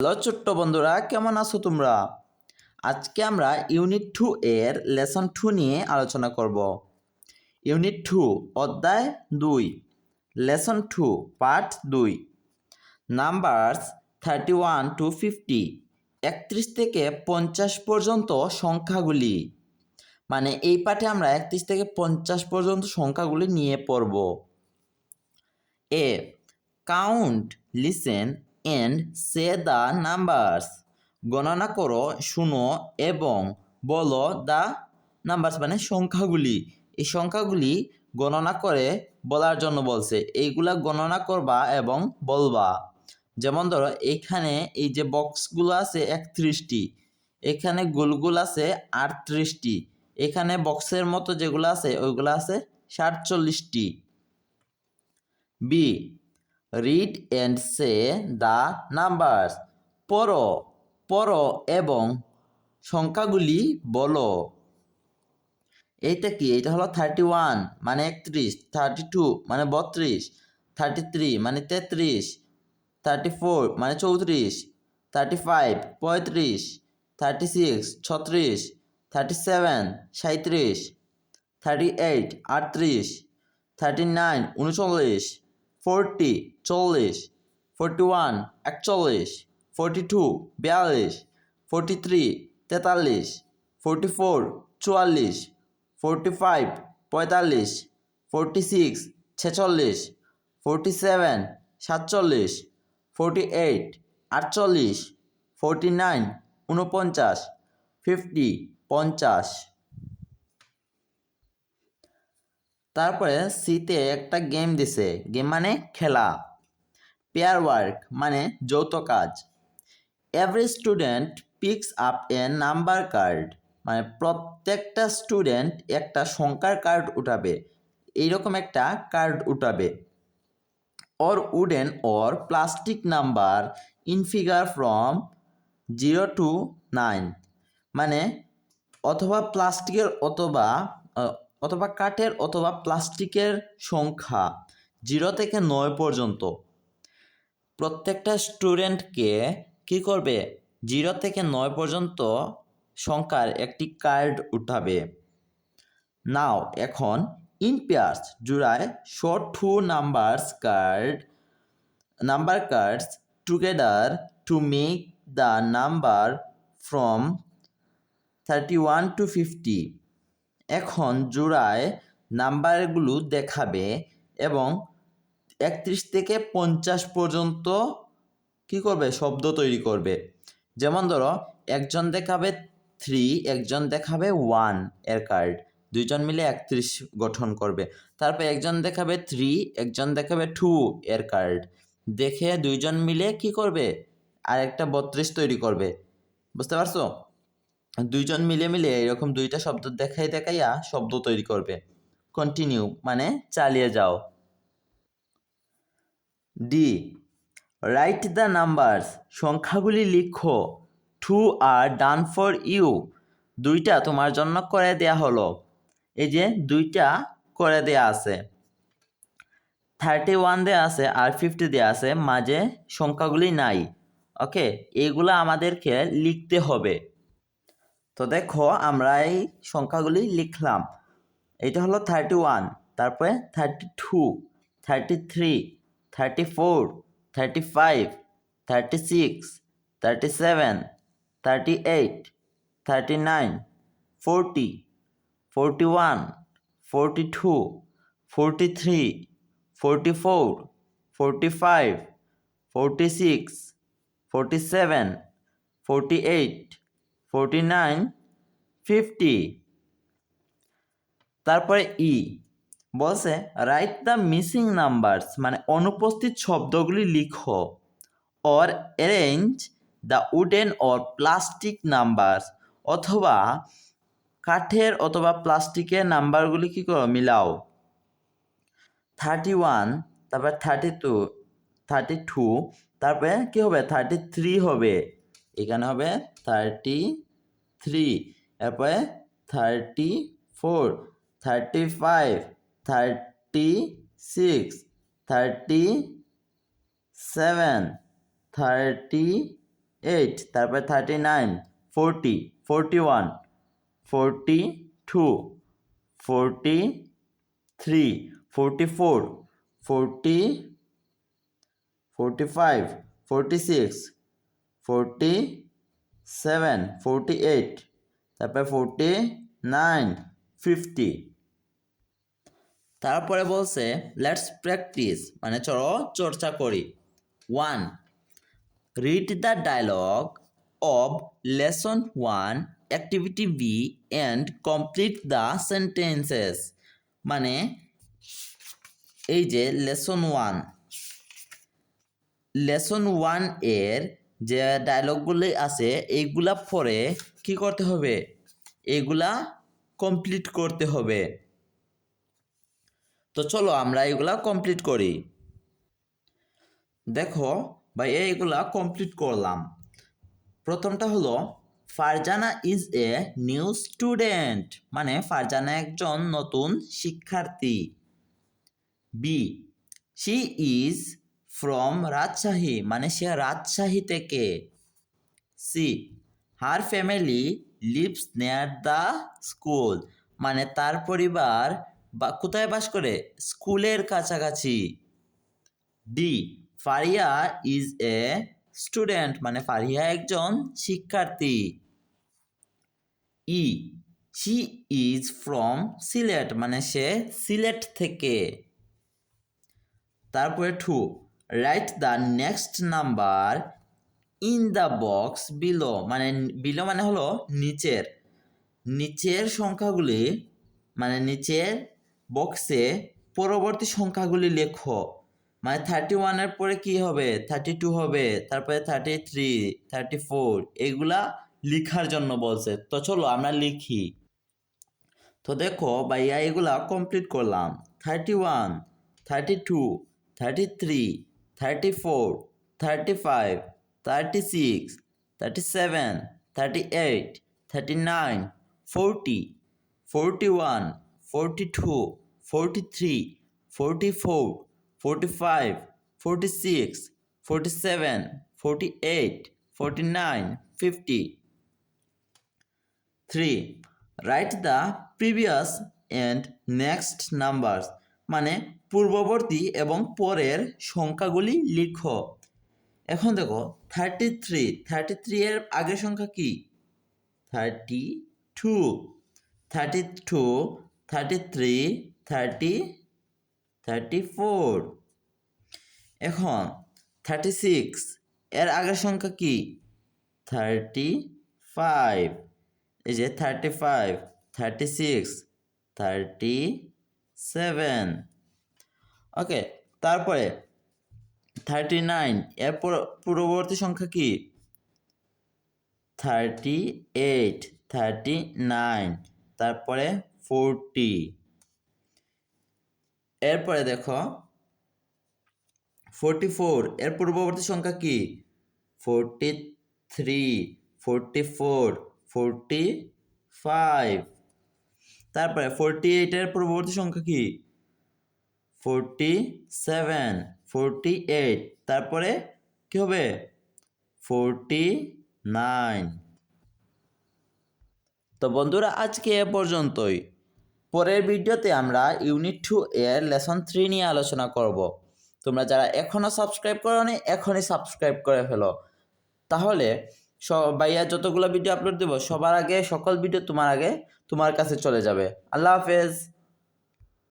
Hello ছোট্ট বন্ধুরা, কেমন আছো তোমরা? আজকে আমরা ইউনিট টু এর লেসন টু নিয়ে আলোচনা করব। ইউনিট টু, অধ্যায় দুই, লেসন টু, পার্ট দুই, numbers thirty one to fifty, একত্রিশ থেকে পঞ্চাশ পর্যন্ত সংখ্যাগুলি। মানে এই পাঠে আমরা একত্রিশ থেকে পঞ্চাশ পর্যন্ত সংখ্যাগুলি নিয়ে পড়ব। A, count, listen and say the numbers. গণনা করো, শুনো এবং বলো দ্য নাম্বারস মানে সংখ্যাগুলি। এই সংখ্যাগুলি গণনা করে বলার জন্য বলছে, এইগুলা গণনা করবা এবং বলবা। যেমন ধরো এইখানে এই যে বক্সগুলো আছে একত্রিশটি, এখানে গোলগুল আছে আটত্রিশটি, এখানে বক্সের মতো যেগুলো আছে, ওইগুলো আছে সাতচল্লিশটি। B read and say the numbers পড়ো পড়ো এবং সংখ্যাগুলি বলো। এইটা কি? এটা হলো থার্টি ওয়ান মানে একত্রিশ থার্টি টু মানে বত্রিশ থার্টি থ্রি মানে তেত্রিশ থার্টি ফোর মানে চৌত্রিশ থার্টি ফাইভ পঁয়ত্রিশ থার্টি সিক্স ছত্রিশ থার্টি সেভেন সাঁত্রিশ থার্টি এইট আটত্রিশ থার্টি নাইন উনচল্লিশ ফোরটি চল্লিশ ফোরটি ওয়ান একচল্লিশ ফোরটি টু বিয়াল্লিশ ফোরটি থ্রি তেতাল্লিশ ফোরটি ফোর চুয়াল্লিশ ফোরটি ফাইভ পঁয়তাল্লিশ ফোরটি সিক্স ছেচল্লিশ ফোরটি সেভেন সাতচল্লিশ ফোরটি এইট আটচল্লিশ ফোরটি নাইন ঊনপঞ্চাশ ফিফটি পঞ্চাশ। তারপরে সিতে একটা গেম দিছে। গেম মানে খেলা। পেয়ার ওয়ার্ক মানে যৌথ কাজ। Every student picks up a number card মানে প্রত্যেকটা স্টুডেন্ট একটা সংখ্যার কার্ড উঠাবে। এইরকম একটা কার্ড উঠাবে। Or wooden or plastic number in figure from zero to nine মানে অথবা প্লাস্টিকের অথবা অথবা কাঠের অথবা প্লাস্টিকের সংখ্যা জিরো থেকে নয় পর্যন্ত। প্রত্যেকটা স্টুডেন্টকে কি করবে? জিরো থেকে নয় পর্যন্ত সংখ্যার একটি কার্ড উঠাবে। নাও, এখন ইন পেয়ার্স জোড়ায় sort two numbers card number cards together to make the number from thirty one to fifty এখন জোড়ায় নাম্বারগুলো দেখাবে এবং একত্রিশ থেকে পঞ্চাশ পর্যন্ত কি করবে? শব্দ তৈরি করবে। যেমন ধরো, একজন দেখাবে থ্রি একজন দেখাবে ওয়ানের কার্ড দুইজন মিলে একত্রিশ গঠন করবে। তারপর একজন দেখাবে থ্রি একজন দেখাবে টু এর কার্ড দেখে দুইজন মিলে কি করবে? আর একটা বত্রিশ তৈরি করবে। বুঝতে পারছ? দুইজন মিলে মিলে এরকম দুইটা শব্দ দেখাই দেখাইয়া শব্দ তৈরি করবে। কন্টিনিউ মানে চালিয়ে যাও। ডি রাইট দ্য নাম্বারস সংখ্যাগুলি লিখো। Two are done for you দুইটা তোমার জন্য করে দেয়া হলো। এই যে দুইটা করে দেয়া আছে। থার্টি ওয়ান দেওয়া আছে আর ফিফটি দেওয়া আছে। মাঝে সংখ্যাগুলি নাই। ওকে এইগুলো আমাদেরকে লিখতে হবে। তো দেখো আমরা এই সংখ্যাগুলি লিখলাম। এটা হলো থার্টি ওয়ান তারপরে thirty two thirty three thirty four thirty five thirty six thirty seven thirty eight thirty nine forty forty one forty two forty three forty four forty five forty six forty seven forty eight forty nine, fifty. তারপরে ই, বলছে write the missing numbers মানে অনুপস্থিত শব্দগুলি লিখো or arrange the wooden or plastic numbers অথবা কাঠের অথবা প্লাস্টিকের নাম্বারগুলি কী করো, মিলাও। থার্টি ওয়ান তারপরে থার্টি টু থার্টি টু তারপরে কী হবে থার্টি থ্রি হবে। এখানে হবে থার্টি থ্রি তারপরে thirty four thirty five thirty six thirty seven thirty eight তারপরে thirty nine forty forty one forty two forty three forty four forty forty five forty six forty seven forty eight তারপরে forty nine fifty তারপরে বলছে let's practice মানে চলো চর্চা করি। One read the dialogue of lesson one activity B and complete the sentences মানে এই যে লেসন ওয়ান লেসন ওয়ানের যে ডায়লগগুলি আছে এইগুলা পরে কি করতে হবে? এগুলা কমপ্লিট করতে হবে। তো চলো আমরা এগুলা কমপ্লিট করি। দেখো ভাই এইগুলা কমপ্লিট করলাম। প্রথমটা হলো, Farzana is a new student মানে ফারজানা একজন নতুন শিক্ষার্থী। B she is from Rajshahi মানে সে রাজশাহী থেকে। C her family lives near the school মানে তার পরিবার বা, কোথায় বাস করে? স্কুলের কাছাকাছি। D Faria is a student মানে ফারিয়া একজন শিক্ষার্থী। E she is from Sylhet মানে সে সিলেট থেকে। তারপরে to write the next number in the box below মানে বিলো মানে হলো নিচের। নিচের সংখ্যাগুলি মানে নিচের বক্সে পরবর্তী সংখ্যাগুলি লেখো। মানে থার্টি ওয়ানের পরে কি হবে? থার্টি টু হবে, তারপরে থার্টি থ্রি থার্টি ফোর এগুলা লিখার জন্য বলছে। তো চলো আমরা লিখি। তো দেখো ভাইয়া এগুলা কমপ্লিট করলাম। Thirty one thirty two thirty three thirty four thirty five thirty six thirty seven thirty eight thirty nine forty forty one forty two forty three forty four forty five forty six forty seven forty eight forty nine fifty three write the previous and next numbers মানে পূর্ববর্তী এবং পরের সংখ্যাগুলি লিখো। এখন দেখো thirty three thirty three এর আগের সংখ্যা কি? Thirty two thirty two thirty three thirty thirty four এখন থার্টি সিক্স এর আগের সংখ্যা কি? থার্টি ফাইভ এই যে thirty five thirty six thirty seven okay তারপরে থার্টি নাইন এর পর- পূর্ববর্তী সংখ্যা কি? থার্টি এইট থার্টি নাইন তারপরে ফোরটি এরপরে দেখো ফোরটি ফোর এর পূর্ববর্তী সংখ্যা কি? Forty three forty four forty five তারপরে ফোরটি এইটের পূর্ববর্তী সংখ্যা কি? ফোরটি সেভেন ফোরটি এইট তারপরে কি হবে? ফোরটি নাইন তো বন্ধুরা, আজকে এ পর্যন্তই। পরের ভিডিওতে আমরা ইউনিট টু এর লেসন থ্রি নিয়ে আলোচনা করব। তোমরা যারা এখনও সাবস্ক্রাইব করোনি, এখনই সাবস্ক্রাইব করে ফেলো। তাহলে ভাইয়া যতগুলো ভিডিও আপলোড দেবো, সবার আগে, সকল ভিডিও তোমার আগে, তোমার কাছে চলে যাবে। আল্লাহ হাফেজ।